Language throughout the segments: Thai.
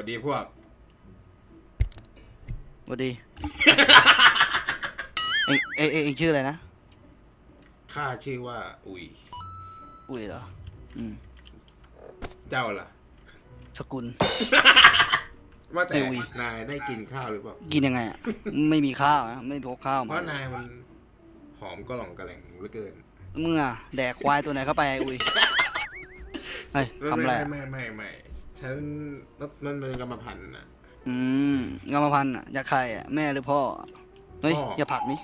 วัสดีพวก สวัสดี เองเองเองเองชื่ออะไรนะ ข้าชื่อว่า อุยอุ้ยเหรอ อืม เจ้าล่ะ สกุล ว่าแต่ไอ้อุยนายได้กินข้าวหรือเปล่า กินยังไงอะ ไม่มีข้าวนะ ไม่พกข้าวเพมาราะนายมันหอมก็หล่องกระแหล่งเหลือเกินมึงอะแดกควายตัวไหนเข้าไปไอ้อุ้ยเฮ้ยทำอะไรไม่อะไม่ไม่ไม่ ฉันมันเป็นกรรมพันธุ์นะอืมกรรมพันธุ์อะจากใครอะ แม่หรือพ่อ เฮ้ย พ่ออ อย่าผลักนี่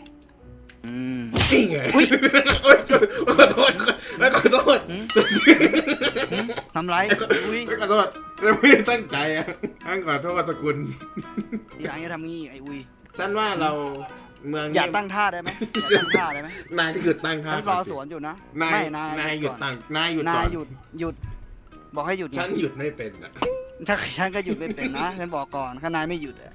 อืม นี่ไงอุ๊ย โอ๊ยขอโทษไม่ขอโทษหืมหืมทำไรอุ้ยไม่ขอโทษไม่ได้ตั้งใจอะอันขอโทษสกุลทีหลังอย่าทำงี้ไอ้อุ้ยฉันว่าเราเมืองอย่านี้ตั้งท่าได้ไหมอย่าตั้งท่าได้ไหมนายที่หยุดตั้งท่าฉันรอสวนอยู่นะ นายไม่นายนายหยุดก่อนตั้งนายหยุดนาก่อยนหยุดหยุด บอกให้หยุดไงฉันหยุดไม่เป็นอะถ้าฉันก็หยุดไม่เป็นนะฉันบอกก่อนถ้านายไม่หยุดอะ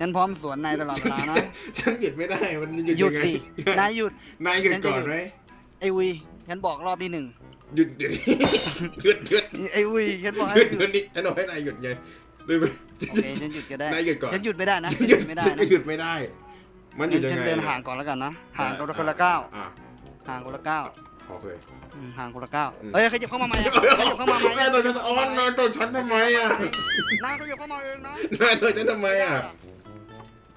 ฉันพร้อมสวนนายตลอดเวลานะฉันหยุดไม่ได้มันหยุดหยุดยังไงสินายหยุดนายหยุดฉันจะก่อนหยุดไหมไอ้วีฉันบอกรอบที่หนึ่งหยุดเดี๋ยวนี้หยุดหยุดไอ้วีฉันบอกให้หยุดหยุเดี๋ยดวนี้ฉันบอกให้นายหยุดไงเลยโอเคฉันหยุดก็ได้นายหยุดก่อนฉันหยุดไม่ได้นะหหยุยุดดไม่ได้นะหยุดไม่ได้ มันหยุดยังฉันไงเดินห่างก่อนแล้วกันนะห่างกันคนละก้าวอะห่างคนละก้าว โอเคอืมห่างคนละก้าวอืมเอ้ยขยับเข้ามาใหม่อะขยับเข้ามาใหม่นายตัวฉันอ้อนนายตัวฉันทำไมอะนายขยับเข้ามาเองนะนายตัวฉันทำไมอะ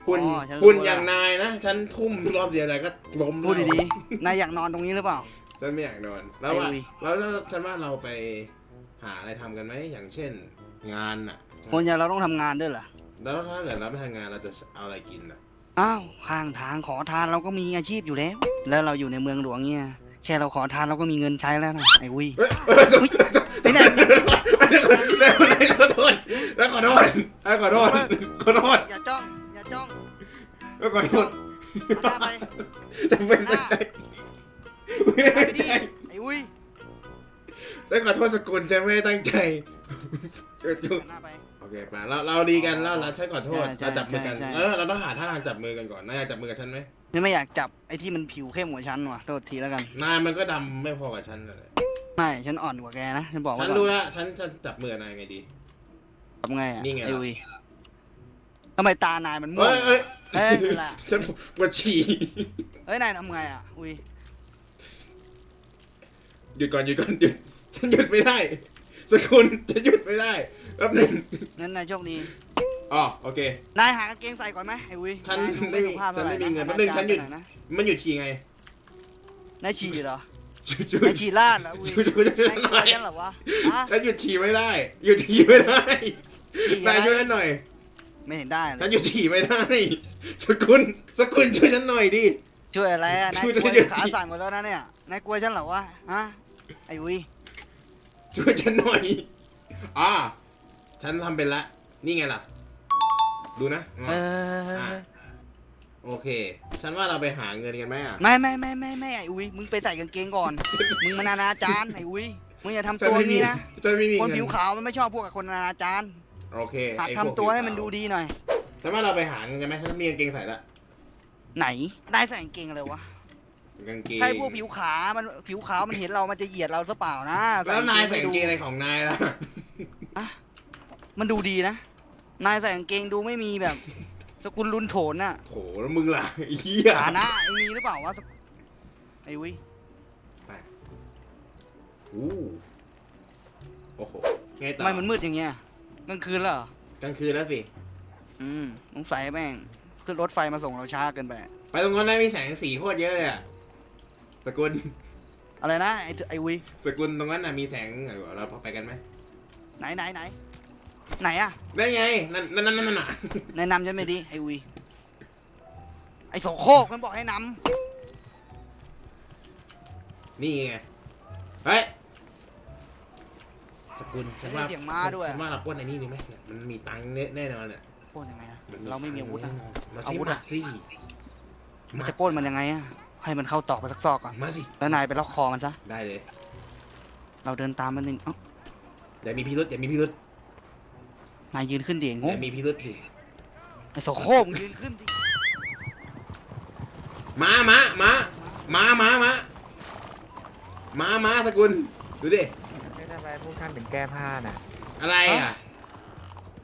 คุณอ๋อฉันรู้คุณแล้วอย่างนายนะ ฉันทุ่มรอบเดียวอะไรก็ล้มพูดดีๆ นายอยากนอนตรงนี้หรือเปล่าๆฉันไม่อยากนอน แล้วว่าไอ้อุ้ยแล้วแล้วฉันว่าเราไปหาอะไรทำกันไหมอย่างเช่น งานอะคนอย่างเราต้องทำงานด้วยเหรอ แล้วถ้าเกิดเราไปทำงานเราจะเอาอะไรกินอะ อ้าว ข้างทางขอทานเราก็มีอาชีพอยู่แล้ว แล้วเราอยู่ในเมืองหลวงเนี่ยแค่เราขอทานเราก็มีเงินใช้แล้วนะไอ้วิเฮ้ยเฮ้ยไปไหนแล้วขอโทษแล้วขอโทษแล้วขอโทษขอโทษอย่าจ้องอย่าจ้องแล้วขอโทจ้อษงหน้าไปจะไม่ตั้งใจไม่หน้าได้ไปตั้งดิใจไอ้วิแล้วขอโทษสกุลจะไม่ได้ตั้งใจหน้าไปโอ เคมาเราเราดีกันแล้วเราใช้ขอโทษใช่เราจับมือกันใช่ใช่ เออเราต้องหาท่าทางจับมือกันก่อนนายอยากจับมือกับฉันไหมนี่ไม่อยากจับไอ้ที่มันผิวเข้มกว่าฉันว่ะโทษทีแล้วกัน นายมันก็ดำไม่พอกับฉันเลยไม่ ฉันอ่อนกว่าแกนะ ฉันบอกฉัไว้นก่อนรู้แล้วฉันจะจับมือกับนายไงดี ทำไงอะนี่ไงล่ะ ไอ้วิทำไมตานายมันม่วเอ้ง ยเอ้ยเอ้ยนี่แหละฉันปวดฉี่เฮ้ย นายทำไงอะอุ้ยหยุดก่อนหยุดก่อนหยุดฉันหยุดไม่ได้สกุลฉันหยุดไม่ได้ แป๊บหนึงงั้นนายโชคดี อ๋อโอเค นายหากางเกงใส่ก่อนไหมไอ้วิฉันายดูไม่มีสุภาพฉันไม่มีท่าหร่เงินแป๊บนึงฉันหยุดอาจารนะมันหยุดฉี่ไงนายฉี่เหรอช่วยช่วยนายฉี่ลาดเหรออุ้ยช่วยช่วยช่วยนายหกลัน่วอยฉันเหรอวะฮะฉันหยุดฉี่ไม่ได้หยุดฉี่ไม่ได้ฉี่นายช่วยอะไรฉันหน่อยไม่เห็นได้เลฉันยหยุดฉี่ไม่ได้สกุลสกุลช่วยฉันหน่อยดิ ช่วยอะไรอะนายช่วยกลัวฉันหยุดขาฉี่สั่นหมดแล้วนะเนี่ย นายกลัวฉันเหรอวะ ฮะ ไอ้วิช่วยฉันหน่อย อ่า ฉันทำเป็นละ นี่ไงล่ะ ดูนะเออะอโอเค ฉันว่าเราไปหาเงินกันไหมอะ ไม่ไม่ไม่ไม่ไม่ไอ้วิมึงไปใส่กางเกงก่อน มึงมันอนาจารไอ้วิมึงอย่าทำฉันตัวไม่มีนี้นะฉันไม่มีคนเงินผิวขาวมันไม่ชอบพวกกับคนอนาจารโอเคหัดไอ้พทำตัวให้มันผิดูขาวดีหน่อย ฉันว่าเราไปหาเงินกันไหมฉันมีกางเกงใส่ละไหนได้ใส่กางเกงอะไรวะกางเกงใช่พวกผิวขาวมันผิวขาวมันเห็นเรามันจะเหยียดเราซะเปล่านะแล้วนายใส่ให้กางดูเกงอะไรของนายล่ะอะ มันดูดีนะ นายใส่กางเกงดูไม่มีแบบสกุลลุนโถนน่ะโถแล้วมึงล่ะไอ้เหี้ยฐานะไอ้มีหรือเปล่าวะสกุไอ้วิอู้โอ้โหไงต่อทำไมมันมืดอย่างเงี้ยกลางคืนแล้วเหรอกลางคืนแล้วสิ อืมสงสัยแม่งขึ้นรถไฟมาส่งเราช้าเกินไปไปตรงนั้นนะมีแสงสีโคตรเยอะเลยอะสกุลอะไรนะไอ้ไอ้วิสกุลตรงนั้นน่ะมีแสงเราพอไปกันไหมไหนไหนไหน ไหนอะได้ไง นั่นนั่นนั่นนั่นน่ะแนะนำฉันไม่ดีไอ้วิไอ้โสโครกมันบอกให้นนี่ไง เฮ้ย สกุลำฉันว่าเสียงม้าด้วยฉันว่าเราปล้นไอ้นี่ดีไหมเนี่ยมันมีตังค์แน่แน่นอนเนี่ยปล้นยังไงอะเราไม่มีอาวุธนะ เราอาใช้วุธหอะ มัดสิมันจะปล้นมันยังไงอะให้มันเข้าตอกไปสักซอกก่อนมาสิ แล้วนายไปล็อกคอมันซะได้เลยเราเดินตามมันหนึ่งเอ้าอย่ามีพิรุษอย่ามีพิรุษ นายยืนขึ้นเดียงองย่ามีพิรุษดิไอ้โสโครกมึงยืนขึ้นดิมามามามามามามามาสกุล ดูดิ ไม่ทำไรพวกท่านถึงแก้ผ้าน่ะ อะไรอะ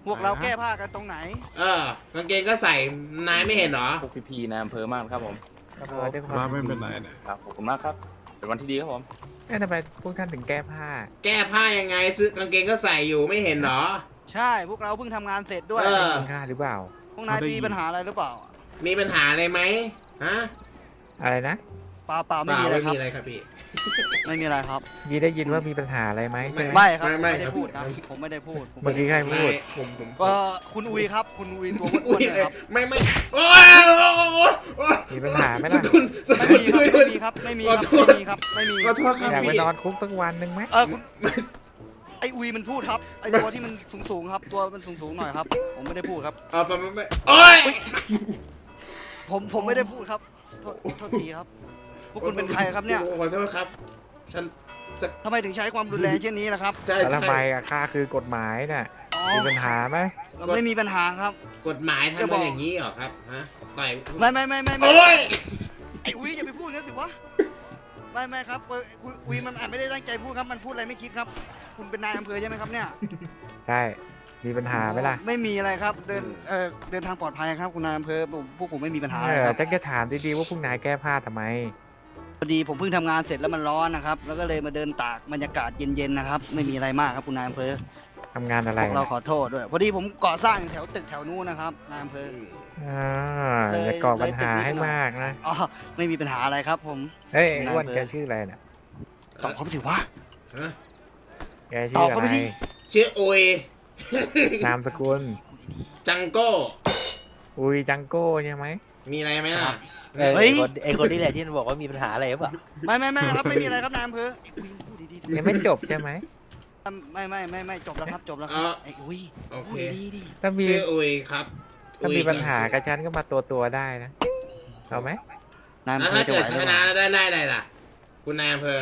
พวกเราแก้ผ้ากันตรงไหน เออกางเกงก็ใส่ นายไม่เห็นเหรอ พวกพี่ๆในอำเภอมากครับผมครับผมว่าไม่เป็นไรนะครับขอบคุณมากครับ เป็นวันที่ดีครับผมเอ๊ะทำไมพวกท่านถึงแก้ผ้า แก้ผ้ายังไงซื้อกางเกงก็ใส่อยู่ไม่เห็นเหรอ ใช่พวกเราเพิ่งทำงานเสร็จด้วย เออกินข้าวหรือเปล่า พวกนายมีปัญหาอะไรหรือเปล่ามีปัญหาอะไรไหมฮะอะไรนะเปล่าเปล่าเปไม่ล่ามีอะไรไม่ครับ มีอะไรครับพี่ ไม่มีอะไรครับ ยีได้ยินว่ามีปัญหาอะไรไหมใช่ไหม ไม่ครับไม่ไม่ไม่ได้ครับพูดนะผมไม่ได้พูดผมเมื่อกี้ใครพูดผมผมก็คุณอุยครับ คุณอุยตัวอ้อุ้วนยๆเลยครับไม่ไม่โอ้ยโอ้ยโอ้ยโอ้ยมีปัญหาไหมสล่ะกุลสไม่กุลมีครับไม่ไม่มีมีครับขอไม่โทษมีครับไม่มีขอครับโทษครับอยากไปพี่นอนคุกสักวันหนึ่งไหมเออคุณไออุยมันพูดครับ ไอตัวที่มันสูงสูงๆครับ ตัวมันสูงสูงๆหน่อยครับ ผมไม่ได้พูดครับเอาไปไปไปโอ้ย ผมผมไม่ได้พูดครับโทษโทษทีครับ พวกคุณเป็นใครครับเนี่ยขอโทษครับ ฉันจะทำไมถึงใช้ความรุนแรงเช่นนี้ล่ะครับใช่แล้วใช่ทำไมอะค่าคือกฎหมายน่ะอ๋อมีปัญหาไหมไม่มีปัญหาครับ กฎหมายจะทำบเป็อนกอย่างนี้เหรอครับฮะต่อยไม่ไม่ไม่ไม่ไม่โอ้ยไออุยอย่าไปพูดงั้นสิวะไม่ไม่ครับเอ่ออุยอุยมันอาจไม่ได้ตั้งใจพูดครับ มันพูดอะไรไม่คิดครับ คุณเป็นนายอำเภอใช่ไหมครับเนี่ย ใช่ มีปัญหาไหมล่ะไม่มีอะไรครับ เดินเอ่อเดินทางปลอดภัยครับคุณนายอำเภอผมพวกผมไม่มีปัญหาเออะไรอครับจักจะถามดีๆว่าพวกนายแก้ผ้าทำไม พอดีผมเพิ่งทำงานเสร็จแล้วมันร้อนนะครับ แล้วก็เลยมาเดินตากบรรยากาศเย็นๆนะครับ ไม่มีอะไรมากครับคุณนายอำเภอทำงานอะไรพวกเรานะขอโทษด้วย พอดีผมก่อสร้างอยู่แถวตึกแถวนู้นนะครับนายอำเภอ อ่าเลยอย่าก่อปัญหาเลยติดนิดให้หน่อย มากนะ อ๋อไม่มีปัญหาอะไรครับ ผม เฮ้ยนายอ้วนอำเภอ แกชื่ออะไรน่ะตอบเขาไปสิว่า ฮะ แกตชื่ออบเขาอะไรไปสิชื่ออุยนามสกุล จังโก้ อุยจังโก้ใช่ไหมมีอะไรไหมล่ะ เออเฮ้ยไอ้คนไอคนนี้แหละที่มันบอกว่ามีปัญหาอะไรหรือเปล่าไม่ไม่ไม่ครับไม่มีอะไรครับนายอำเภอไอ้อุ้ยพูดดีๆยังไม่จบใช่ไหม ไม่ไม่ไม่ไม่จบแล้วครับจบแล้วครับไอ้อุ้ยโอพูเคดดีๆดิถ้ามีชื่ออุยครับถ้ามีปัญหากับฉันก็มาตัวตัวๆได้นะเอาไหมนายแล้วอำเภถ้าอจะเกิไหดวชหรือเปนะล่าแล้วได้ได้อะไรล่ะ คุณนายอำเภอ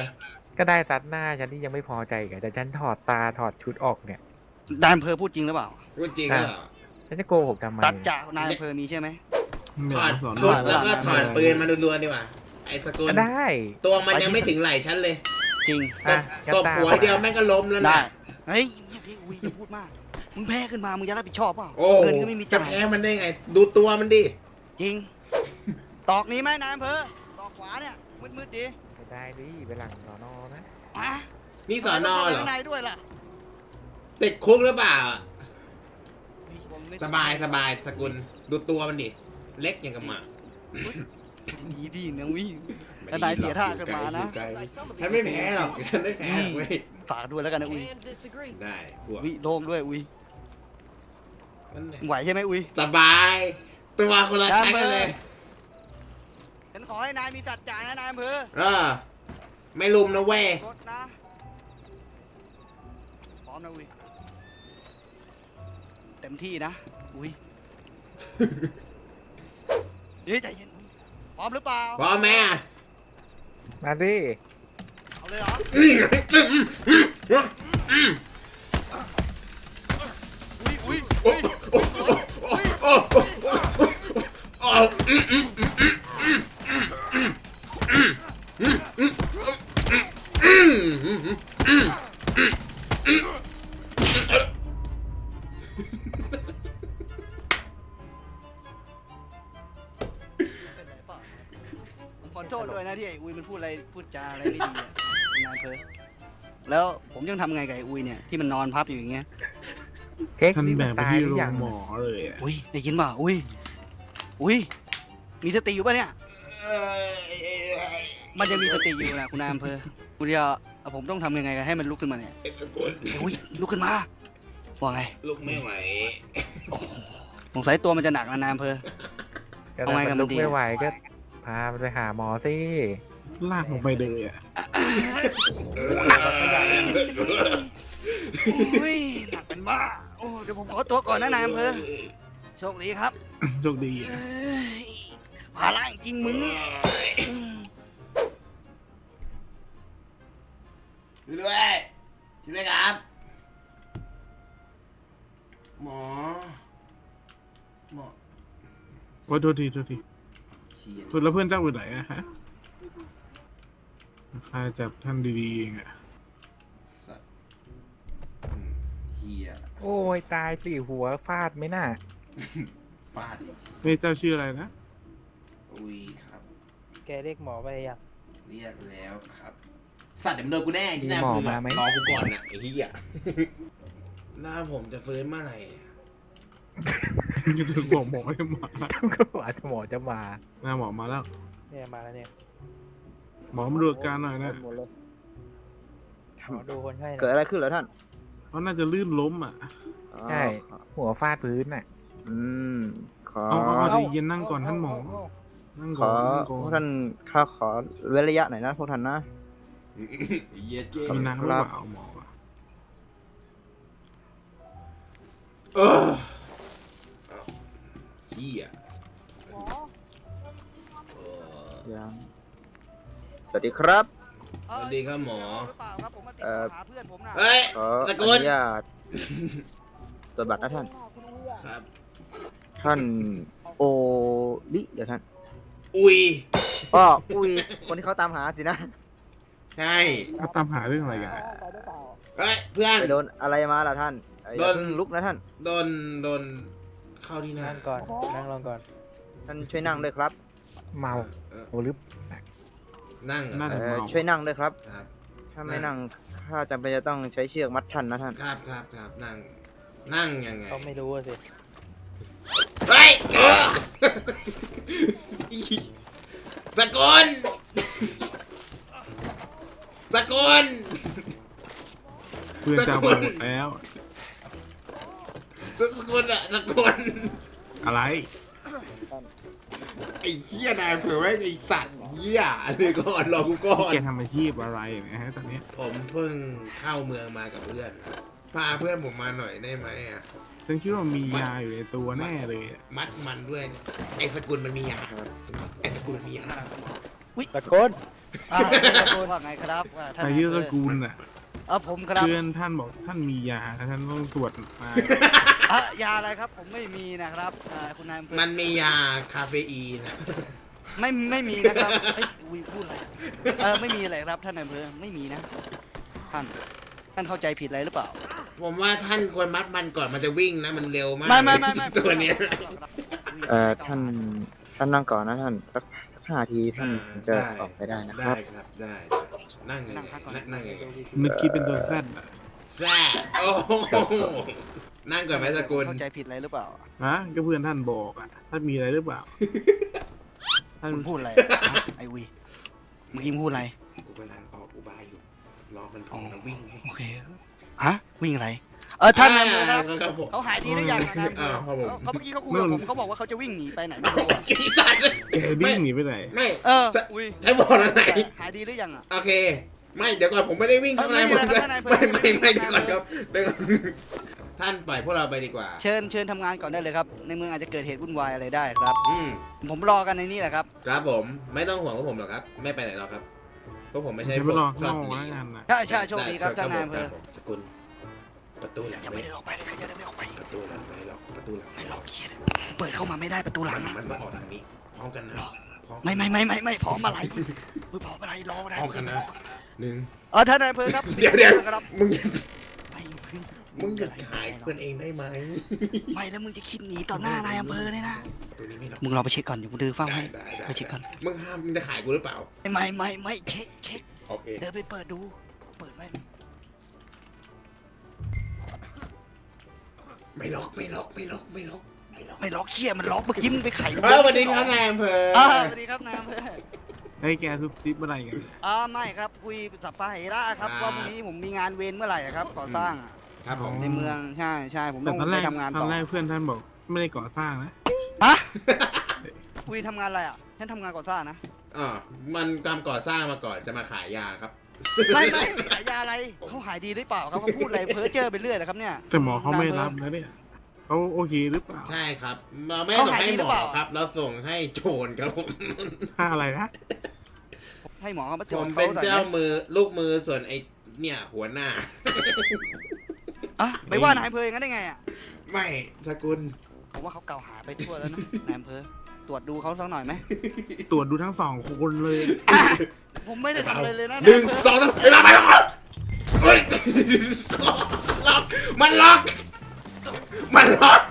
ก็ได้ตัดหน้าฉันที่ยังไม่พอใจกันแต่ฉันถอดตาถอดชุดออกเนี่ย นายอำเภอพูดจริงหรือเปล่า พูดจริงเหรอฉันจะโกหกทำไมตัดจากนายอำเภอมีใช่ไหมถอดสอนชุดหน่แล้วอยก็ถอดปืนมาดวนๆดีกว่า ไอ้สกุลก็ได้ตัวมันยังไม่ถึงไหล่ฉันเลยจริงอะตบก็ตามหัวเดียวแม่งก็ล้มแล้วได้นะเฮ้ยอย่าพี่อุ้ยอย่าพูดมากมึงแพ้ขึ้นมามึงจะรับผิดชอบเปล่าโอ้เงินก็ไม่มีจะจ่ายแพ้มันได้ไง ดูตัวมันดิจริง ตอกนี้ไหมนายอำเภอตอกขวาเนี่ยมืดๆดีไม่ได้ดิไปหลังสอนอ นะมานี่สอนอเหรอข้างในด้วยล่ะติดคุกหรือเปล่าเฮ้ยผมไม่สบายสบายสกุลดูตัวมันดิ เล็กอย่างกับหมาดีดีนะวิ แล้วนายเสียท่าขึ้นมานะ ฉันไม่แพ้หรอกฉันไม่แพ้หรอกเว้ยฝากด้วยแล้วกันนะอุ้ยได้พวกวิโล่งด้วยอุ้ยนั่นแหละไหวใช่ไหมอุ้ย สบาย ตัวคนละชั้นกันเลย ฉันขอให้นายมีจัดจ่ายนะนายอำเภอเออ ไม่ลุมนะเว้ยรถนะพร้อมนะอุ้ยเต็มที่นะอุ้ยเฮ้ยใจเย็นอุ๊ยพร้อมหรือเปล่าพร้อมไหมอะมาสิ เอาเลยเหรออืมอืมอืมอืมอุ้ยอุ้ยโอ้อุ้ยโอ้โอ้โอ้โอ้โอ้อืมอืมอืมอืมอืมอื ขอโทษด้วยนะที่ไอ้อุ้ยมันพูดอะไรพูดจาอะไรไม่ดีอะคุณนายอำเภอแล้วผมยังทำไงกับไอ้อุ้ยเนี่ยที่มันนอนพับอยู่อย่างเงี้ยเช็คท่านที่แบมันกไปตายที่หรืโรอยังงหมอเลยอะอุ้ยได้ยินป่ะอุ้ยอุ้ยมีสติอยู่ป่ะเนี่ย มันยังมีสติอยู่นะคุณนายอำเภอคุณเดียว เอาผมต้องทำยังไงกันให้มันลุกขึ้นมาเนี่ยไอ้ตะกุนอุ้ยลุกขึ้นมาว่าไงลุกไม่ไหวสงสัยตัวมันจะหนักนะนายอำเภอ ก็เอาไงถ้ากัมันนลุกดี ไม่ไหวก็ พามันไปหาหมอสิลากลงไปเลยอะอุ้ยหนักเป็นบ้าโอ้เดี๋ยวผมขอตัวก่อนนะนายอำเภอโชคดีครับโชคดีอะเอ้ยภาระจริงมึงเนี่ยอืม ช่วยด้วยช่วยด้วยครับ หมอ หมอโอ้โทษทีโทษทีเขียน คุณแล้วเพื่อนเจ้าอยู่ไหนอะฮะข้าจับท่านดีๆเองอะสัตว์อืมเฮียโอ้ยตายสี่หัวฟาดไหมน่ะ ฟาดอีกเฮ้ยเจ้าชื่ออะไรนะ อุ้ยครับ แกเรียกหมอไปยังเรียกแล้วครับ สัตว์เดี๋ยวมันโดนกูแน่ที่หน้ามีหมอมือมาไหม รอกูก่อนน่ะไอ้เหี้ยหน้าผมจะฟื้นเมื่อไหร่อะจะถึงบอกหมอให้มาก็อาจจะหมอจะมาหน้าหมอมาแล้ว เนี่ยมาแล้วเนี่ยหมอมาดูอาการหน่อยนะหมดเลยหมอดูคนไข้หน่เกิดอยอะไรขึ้นเหรอท่านเขาน่าจะลื่นล้มอะ ใช่หัวฟาดพื้นน่ะ อืมขอ เอาเอาเอาใจเย็นนั่งก่อนท่านหมอ นั่งขก่ออนนั่งก่อพวกนท่านข้าขอเว้นระยะหน่อยนะพวกท่านนะ เหี้ยเจ๊มีน้ำหรือเปล่าหมอวะเออเหี้ยเออยังสวัสดีครับ สวัสดีครับหมอหรือเปล่าครับผมมาติดเอ่อต่อหาเพื่อนผมนะเฮ้ยขอตะอโกนนุญาตตรวจบัตรนะท่าน ครับ ท่านโอลิเดี๋ยวท่านอุ้ย อ้ออุ้ย คนที่เขาตามหาสินะ ใช่เขาตามหาเรื่องอะไรกันอะเฮ้ยเพื่อน ไปโดนอะไรมาล่ะท่านเอ้ยอย่าโดนเพิ่งลุกนะท่าน โดนโดนเข้าที่หน้านั่งก่อน นั่งลงก่อน ท่านช่วยนั่งด้วยครับเมาเออโอ้หรือ นั่งเหรอน่าเอ่จะอเมาช่วยนั่งด้วยครับ ครับ ถ้าไม่นั่งข้าจำเป็นจะต้องใช้เชือกมัดท่านนะท่าน ครับครับครับนั่ง นั่งยังไงเขาไม่รู้อะสิ เฮ้ยเออตะโกน ตะโกนเพื่อนจะเอามาหมดแล้วตะโกนอะตะโกนอะไร ไอ้เหี้ยนายเผื่อไว้ไอ้สัตว์เหี้ยเดี๋ยวก่อนรอกูก่อน แกทำอาชีพอะไรนะฮะตอนเนี้ยผมเพิ่งเข้าเมืองมากับเพื่อน พาเพื่อนผมมาหน่อยได้ไหมอะฉันคิดว่ามียาอยู่ในตัวแน่เลยอะมัดมันด้วย ไอ้สกุลมันมียาไอ้สกุลมันมียา ตะโกนอ่าว่าไงครับว่าท่านแต่นายยืดอำสเภอกุลอะเออผมครับเพื่อนท่านบอกท่านมียาท่านต้องตรวจมาอะยาอะไรครับ ผมไม่มีนะครับอ่าคุณนายอำเภอมันมียาคาเฟอีนไม่ไม่มีนะครับเฮ้ยอุ้ยพูดอะไรเออไม่มีอะไรครับท่านนายอำเภอไม่มีนะ ท่านท่านเข้าใจผิดอะไรหรือเปล่า ผมว่าท่านควรมัดมันก่อนมันจะวิ่งนะ มันเร็วมากไม่ไม่ไม่ไม่ตัวเนี้ย เอ่อท่านท่านนั่งก่อนนะท่านสักสัก ห้าทีท่านจะออกไปได้นะคได้รับครับได้นั่งยังไงนั่งยังไงนึกคิดเป็นตัวแซดอะแซ่โอ้โหนั่งก่อนไหมสกุลเข้าใจผิดอะไรหรือเปล่านะก็เพื่อนท่านบอกอะท่านมีอะไรหรือเปล่าท่านคุณพูดอะไรฮะไอวีเมื่อกี้มึงพูดอะไรกูกำลังออกอุบายอยู่รอมันพองแล้ววิ่งให้โอเค ฮะวิ่งอะไร เออท่านนายอำเภอครับครับผมเขาหายดีหรือยังอะนายอำเภออ้าวครับผมเขาเมื่อกี้เขาคุยกับผมเขาบอกว่าเขาจะวิ่งหนีไปไหนไม่รู้อะไอ้สัตว์แกวิ่งหนีไปไหน ไม่เอออุ้ยใช้บอกแล้วไหนหายดีหรือยังอะ โอเค ไม่เดี๋ยวก่อนผมไม่ได้วิ่งข้างในเออไม่มีผมอะไรจะข้างในไม่ไม่ไม่ไม่มีเดี๋ยวอะไรก่อนครับเดี๋ยวก่อนท่านปล่อยพวกเราไปดีกว่า เชิญเชิญทำงานก่อนได้เลยครับ ในเมืองอาจจะเกิดเหตุวุ่นวายอะไรได้ครับ อืมผมรอกันในนี้แหละครับ ครับผมไม่ต้องห่วงพวกผมหรอกครับ ไม่ไปไหนหรอกครับ พวกผมไม่ใช่ใช้พไปวกรอชข้างอนบอกหนีว่างานน่ะใช่ใช่โชคดีครับได้ท่านนายอำเภอครับผมสกุลประตูหลังยังไม่ไม่ได้ออกไปเลยครับยังไม่ได้ออกไปประตูหลังไม่ล็อกประตูหลังไม่ล็อกเครียดเปิดเข้ามาไม่ได้ประตูหลัมังนนะมันต้องออกทางนี้พร้อมกันนะพร้อไม่ไม่ไม่ไม่ไม่พร้อมอะไรไม่พร้อมอะไรรอพได้ร้อมกันนะหนึ่งเออท่านนายอำเภอครับเดี๋ยวเดี๋ยวครับมึงอย่าไม่ไม่มึงหยุดขายเพื่อนเองได้ไหม ไม่แล้วมึงจะคิดหนีต่อหน้านายอำเภอเลยนะประตูนี้ไม่ล็อกมึงรอไปเช็คก่อนเดี๋ยวกูดื้อฟังได้ให้ได้ได้ไปเช็คก่อนมึงห้ามมึงจะขายกูหรือเปล่า ไม่ไม่ไม่เช็คเช็คโอเคเดินไปเปิดดู เปิดไหมไม่ล็อกไม่ล็อกไม่ล็อกไม่ล็อกไม่ล็อกไม่ล็อกเคียมันล็อกเมื่อกี้มึงไปไขเออสวัสดีครับนายอำเภออ่าสวัสดีครับนายอำเภอไอ้ยแกทุบซิปอะไรกันอ่าไม่ครับคุยสับปะเหระครับว่าพรุ่งนี้ผมมีงานเวรเมื่อไหร่อะครับก่อสร้างอะ ครับผม ในเมืองใช่ใช่ผมแต่ต้องตอนแรไปกทำงานตต่ออนแรกเพื่อนท่านบอกไม่ได้ก่อสร้างนะ ฮะคุยทำงานอะไรอะฉันทำงานก่อสร้างนะอ๋อมันทำก่อสร้างมาก่อนจะมาขายยาครับ ไม่ไม่ขายยาอะไรเขาหายดีหรือเปล่าครับเขาพูดอะไรเพ้อเจ้อไปเรื่อยเลยครับเนี่ย แต่หมอเขาไม่รับนะเนี่ยเขาโอเคหรือเปล่าใช่ครับเราไม่ได้ส่งให้หมอครับ เราส่งให้โจรครับผม ค่าอะไรนะ ให้หมอเขามาตรผวจมเขาเป็นหน่อยเจ้าไหมมือลูกมือส่วนไอเนี่ย หัวหน้า อะไปว่านายอำเภออย่างนั้นได้ไงอะ ไม่สกุลผมว่าเขากล่าวหาไปทั่วแล้วนะนายอำเภอ ตรวจดูเขาสักหน่อยไหม ตรวจดูทั้งสองคนเลยอะผมไม่ได้ทำอะไรเลยนะหนึ่งนายอำเภอสองสามไปมาไปมาเฮ้ยล็อกมันล็อก มันล็อก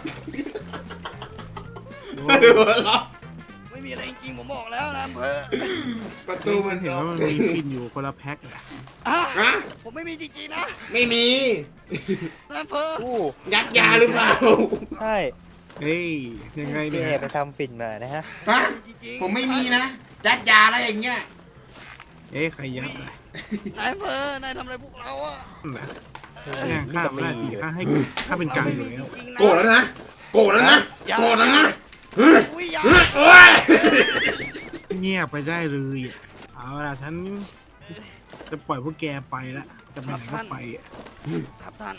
มันล็อกไม่มี อะไรจริงๆผมบอกแล้วนะอำเภอประตูตู้มัมันนเห็นล็อกว่ามันมีฟินอยู่คนละแพ็คอะอะฮะผมไม่มีจริงๆนะไม่มีนายอำเภออู้ยัดยาหรือเปล่าใช่เฮ้ยยังไงพี่เนี่ยเอไปทำฝิ่นมานะฮะฮะจริงๆผมไม่มีนะยัดยาอะไรอย่างเงี้ยเอ๊ะใครยัดอะนายอำเภอนายทำอะไรพวกเราอะน่ะเนี่ยข้าไม่ได้ข้าให้ข้าเป็นกลางไม่อยู่มีแล้วจริงๆนะโกรธแล้วนะโกรธแล้วนะอย่าโกรธแล้วนะ อุ้ยอยาเงียบไปได้เลยอะเอาละฉันจะปล่อยพวกแกไปละจะไปไหนก็ไปอะครับท่าน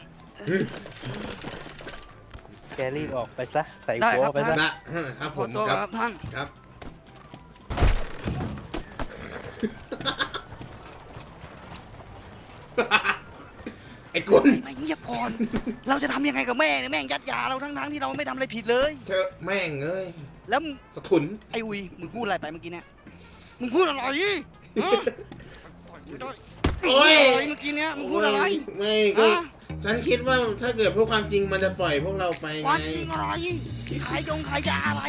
แกรีบออกไปซะ ใส่หัวครับไปซะนะครับขผอมตัวคครัรับบท่าน ครับ ไอ้กุลไม่เงียบก่อน เราจะทำยังไงกับแม่เนี่ยแม่งยัดยาเราทั้งๆที่เราไม่ทำอะไรผิดเลย เธอแม่งเอ้ยแล้วมึงสะทุน ไอ้อุยมึงพูดอะไรไปเมื่อกี้เนี่ย มึงพูดอะไรฮะต่อยกูด้วยโอ้ย มึงพูดอะไรเมื่อกี้เนี่ย มึงพูดอะไรไม่ก็ฮะฉันคิดว่าถ้าเกิดพูดความจริงมันจะปล่อยพวกเราไปความไงจริงอะไรขายยงขายยาอะไร